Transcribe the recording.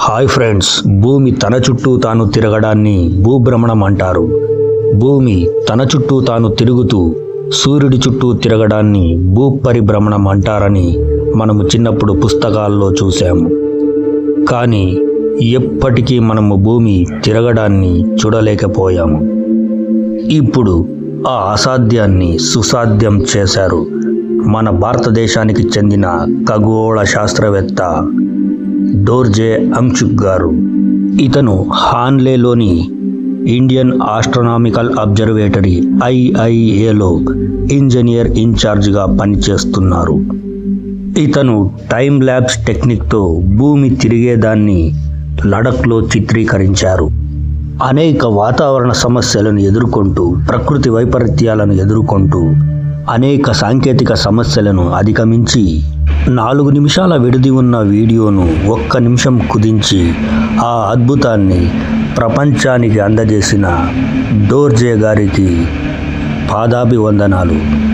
Hi friends భూమి తన చుట్టూ తాను తిరగడాన్ని భూభ్రమణం అంటారు. భూమి తన చుట్టూ తాను తిరుగుతూ సూర్యుడి చుట్టూ తిరగడాన్ని భూపరిభ్రమణం అంటారని మనము చిన్నప్పుడు పుస్తకాల్లో చూసాము కానీ ఎప్పటికీ మనము భూమి తిరగడాన్ని చూడలేకపోయాము. ఇప్పుడు ఆ అసాధ్యాన్ని సుసాధ్యం చేశారు మన భారతదేశానికి చెందిన ఖగోళ శాస్త్రవేత్త డోర్జే అంక్షుక్ గారు. ఇతను హాన్లేలోని ఇండియన్ ఆస్ట్రనామికల్ అబ్జర్వేటరీ ఐఐఏలో ఇంజనీర్ ఇన్ఛార్జ్గా పనిచేస్తున్నారు. ఇతను టైం ల్యాబ్స్ టెక్నిక్తో భూమి తిరిగేదాన్ని లడఖ్లో చిత్రీకరించారు. అనేక వాతావరణ సమస్యలను ఎదుర్కొంటూ ప్రకృతి వైపరీత్యాలను ఎదుర్కొంటూ అనేక సాంకేతిక సమస్యలను అధిగమించి నాలుగు నిమిషాల విడిది ఉన్న వీడియోను ఒక్క నిమిషం కుదించి ఆ అద్భుతాన్ని ప్రపంచానికి అందజేసిన డోర్జే గారికి పాదాభివందనాలు.